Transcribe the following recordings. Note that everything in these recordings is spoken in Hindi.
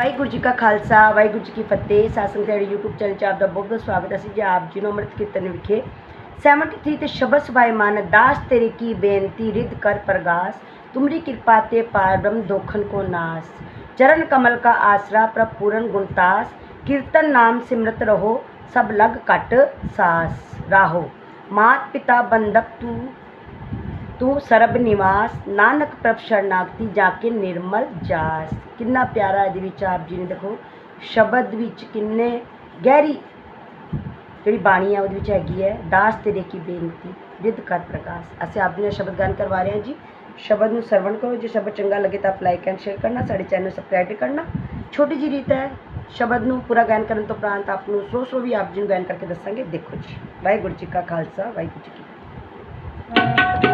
ਵਾਹਿਗੁਰੂ ਜੀ ਕਾ ਖਾਲਸਾ ਵਾਹਿਗੁਰੂ ਜੀ ਕੀ ਫਤਿਹ ਸਾਸੰਗ ਤੇ YouTube ਚੈਨਲ 'ਚ ਆਪ ਦਾ ਬਹੁਤ ਬਹੁਤ ਸਵਾਗਤ ਹੈ ਅਸੀਂ ਜੀ ਆਪ ਜੀ ਨੂੰ ਅੰਮ੍ਰਿਤ ਕੀਰਤਨ ਵਿਖੇ 73 ਤੇ ਸ਼ਬਦ ਸਵਾਏ ਮਨ ਦਾਸ ਤੇਰੇ ਕੀ ਬੇਨਤੀ ਰਿਦ ਕਰ ਪ੍ਰਗਾਸ ਤੁਮਰੀ ਕਿਰਪਾ ਤੇ ਪਾਰ ਬ੍ਰਹਮ ਦੋਖਨ ਕੋ ਨਾਸ ਚਰਨ ਕਮਲ का आसरा प्रभ पूरन गुणतास कीर्तन नाम सिमरत रहो सब लग कट सास राहो मात पिता बंदक तू ਤੂੰ ਸਰਬ ਨਿਵਾਸ, ਨਾਨਕ ਪ੍ਰਭ ਸ਼ਰਨਾਗਤੀ ਜਾ ਕੇ ਨਿਰਮਲ ਜਾਸ। ਕਿੰਨਾ ਪਿਆਰਾ ਇਹਦੇ ਵਿੱਚ ਆਪ ਜੀ ਨੇ ਦੇਖੋ, ਸ਼ਬਦ ਵਿੱਚ ਕਿੰਨੇ ਗਹਿਰੀ ਜਿਹੜੀ ਬਾਣੀ ਹੈ ਉਹਦੇ ਵਿੱਚ ਹੈਗੀ ਹੈ, ਦਾਸ ਤੇਰੇ ਕੀ ਬੇਨਤੀ ਰਿਦ ਕਰ ਪ੍ਰਕਾਸ਼। ਅਸੀਂ ਆਪ ਜੀ ਨਾਲ ਸ਼ਬਦ ਗਾਨ ਕਰਵਾ ਰਹੇ ਹਾਂ ਜੀ। ਸ਼ਬਦ ਨੂੰ ਸਰਵਣ ਕਰੋ, ਜੇ ਸ਼ਬਦ ਚੰਗਾ ਲੱਗੇ ਤਾਂ ਆਪ ਲਾਈਕ ਐਂਡ ਸ਼ੇਅਰ ਕਰਨਾ, ਸਾਡੇ ਚੈਨਲ ਸਬਸਕ੍ਰਾਈਬ ਕਰਨਾ। ਛੋਟੀ ਜਿਹੀ ਰੀਤ ਹੈ, ਸ਼ਬਦ ਨੂੰ ਪੂਰਾ ਗਾਇਨ ਕਰਨ ਤੋਂ ਉਪਰੰਤ ਆਪ ਨੂੰ ਸੋ ਸੋ ਵੀ ਆਪ ਜੀ ਨੂੰ ਗਾਇਨ ਕਰਕੇ ਦੱਸਾਂਗੇ। ਦੇਖੋ ਜੀ, ਵਾਹਿਗੁਰੂ ਜੀ ਕਾ ਖਾਲਸਾ, ਵਾਹਿਗੁਰੂ ਜੀ ਕੀ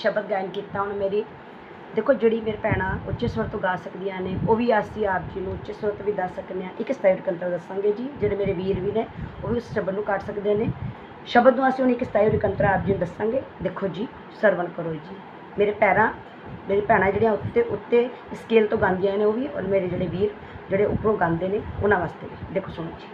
ਸ਼ਬਦ ਗਾਇਨ ਕੀਤਾ ਹੁਣ ਮੇਰੀ। ਦੇਖੋ ਜਿਹੜੀ ਮੇਰੇ ਭੈਣਾਂ ਉੱਚੇ ਸਵਰ ਤੋਂ ਗਾ ਸਕਦੀਆਂ ਨੇ, ਉਹ ਵੀ ਅਸੀਂ ਆਪ ਜੀ ਨੂੰ ਉੱਚੇ ਸਵਰ ਤੋਂ ਵੀ ਦੱਸ ਸਕਦੇ ਹਾਂ ਇੱਕ ਸਟਾਈਲ ਕੰਤਰ ਦੱਸਾਂਗੇ ਜੀ, ਜਿਹੜੇ ਮੇਰੇ ਵੀਰ ਵੀ ਨੇ, ਉਹ ਵੀ ਉਸ ਸ਼ਬਦ ਨੂੰ ਕੱਢ ਸਕਦੇ ਨੇ। ਸ਼ਬਦ ਨੂੰ ਅਸੀਂ ਹੁਣ ਇੱਕ ਸਟਾਈਲ ਕੰਤਰ ਆਪ ਜੀ ਨੂੰ ਦੱਸਾਂਗੇ। ਦੇਖੋ ਜੀ, ਸਰਵਣ ਕਰੋ ਜੀ। ਮੇਰੇ ਪੈਰਾਂ, ਮੇਰੀ ਭੈਣਾਂ ਜਿਹੜੀਆਂ ਉੱਤੇ ਉੱਤੇ ਸਕੇਲ ਤੋਂ ਗਾਉਂਦੀਆਂ ਨੇ ਉਹ ਵੀ, ਔਰ ਮੇਰੇ ਜਿਹੜੇ ਵੀਰ ਜਿਹੜੇ ਉੱਪਰੋਂ ਗਾਉਂਦੇ ਨੇ, ਉਹਨਾਂ ਵਾਸਤੇ ਵੀ। ਦੇਖੋ ਸੁਣੋ ਜੀ।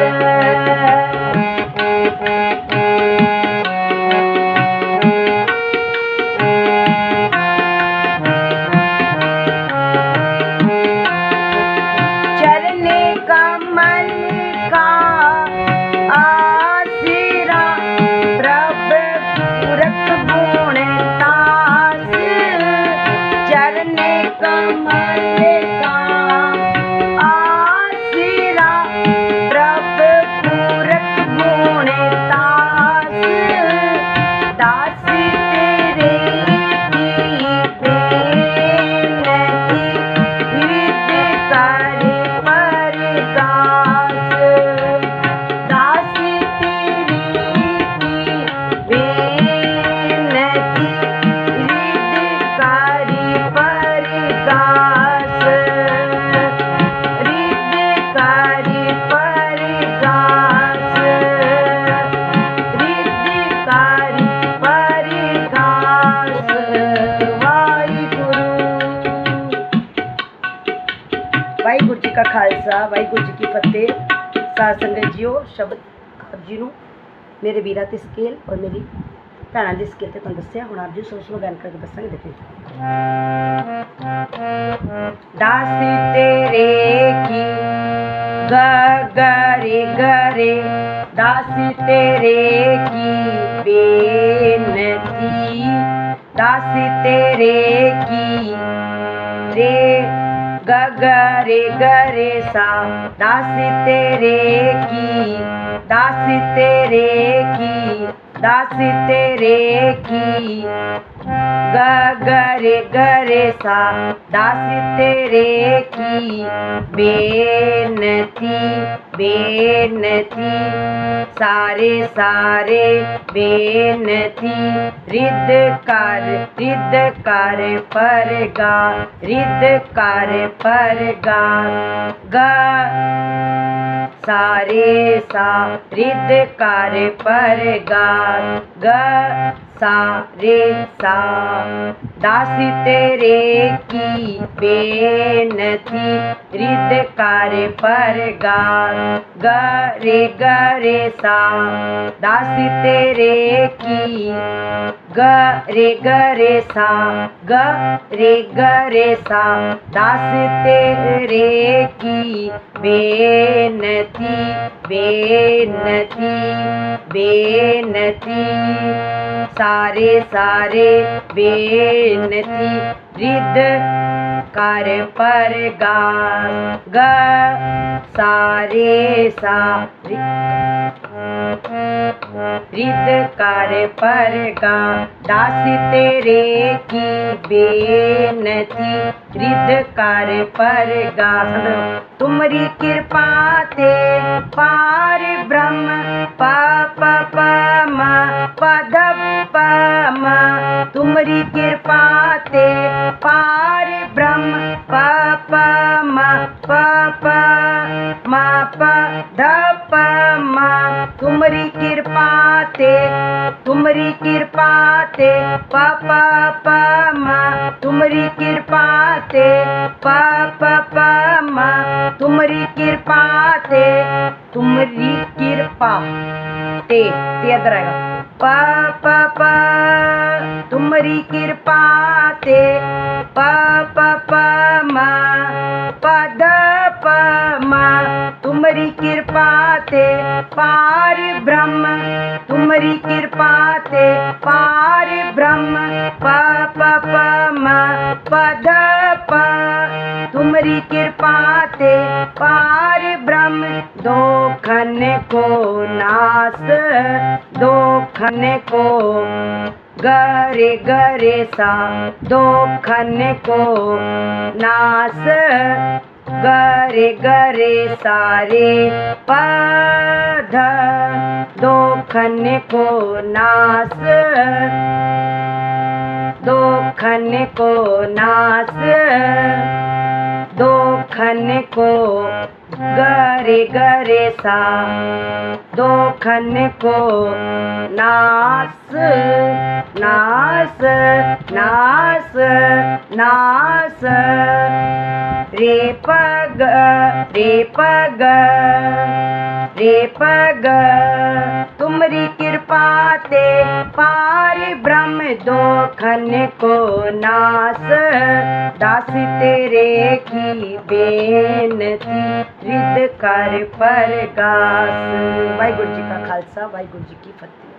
Thank you. ਵਾਹਿਗੁਰੂ ਜੀ ਕਾ ਖਾਲਸਾ ਵਾਹਿਗੁਰੂ ਜੀ ਕੀ ਫਤਿਹ ਸਾਧ ਸੰਗਤ ਜੀਓ ਸ਼ਬਦ ਆਪ ਜੀ ਨੂੰ ਮੇਰੇ ਵੀਰਾਂ ਤੇ ਸਕੇਲ ਔਰ ਮੇਰੀ ਭੈਣਾਂ ਦੇ ਸਕੇਲ ਤੇ ਤੁਹਾਨੂੰ ਦੱਸਿਆ ਹੁਣ ਆਪ ਜੀ ਸੋਚ ਨੂੰ ਗੱਲ ਕਰਕੇ ਦੱਸਾਂਗੇ ਦੇਖੋ ਦਾਸੀ ਤੇਰੇ ਕੀ ਗ ਗਰੇ ਗਰੇ ਦਾਸੀ ਤੇਰੇ ਕੀ ਬੇਨਤੀ ਦਾਸੀ ਤੇਰੇ ਕੀ ਰੇ गगरे गरे सा। दास तेरे की। दास तेरे की। दास तेरे की। गरे गरे सा। दास तेरे की। बेनती बेनती। सारे सारे बेनती। रिद कर रिद कर पर गा। रिद कर पर गा। ग सारे सा। रिद कर पर गा। god. सा, रे, सा। दासी तेरे की बेनती रिद कर पर गा। ग ग सा। दासी तेरे की ग रे ग सा। ग रे ग सा। दास तेरे की बेनती बेनती बेनती। सारे सारे बेनती रिद कर पर गा ग सारे सा कर पर गा दास तेरे की बेनती रिद कर पर गा। तुमरी कृपा ते पार ब्रह्म प प प म पद प म तुमरी कृपा ते पार ब्रह्म प प म म प प म तुमरी कृपा ते तुमरी कृपा ते प प प म तुमरी कृपा ते प प, म तुमरी कृपा ते तुमरी कृपा ते ते आएगा प प प, तुम्हारी कृपा ते। प प प, म, प, द, प, म, तुम्हारी कृपा ते। पार ब्रह्म, तुम्हारी कृपा ते। पार ब्रह्म, प प प, म प तुमरी कृपा ते पार ब्रह्म। दो खन को नास, दो खन को गरे गरे सा। दो खन को नास, गरे गरे सारे पध दो खन को नास दो खन को नास दो खन को गरे गरे सा दो खन को नास नास नास नास रे पग रे पग रे पग। तुमरी कृपा ते पार ब्रह्म दो खन को नास। दास तेरे की बेनती, रिद कर पर गास वाहिगुरु जी का खालसा, वाहिगुरु जी की फतेह।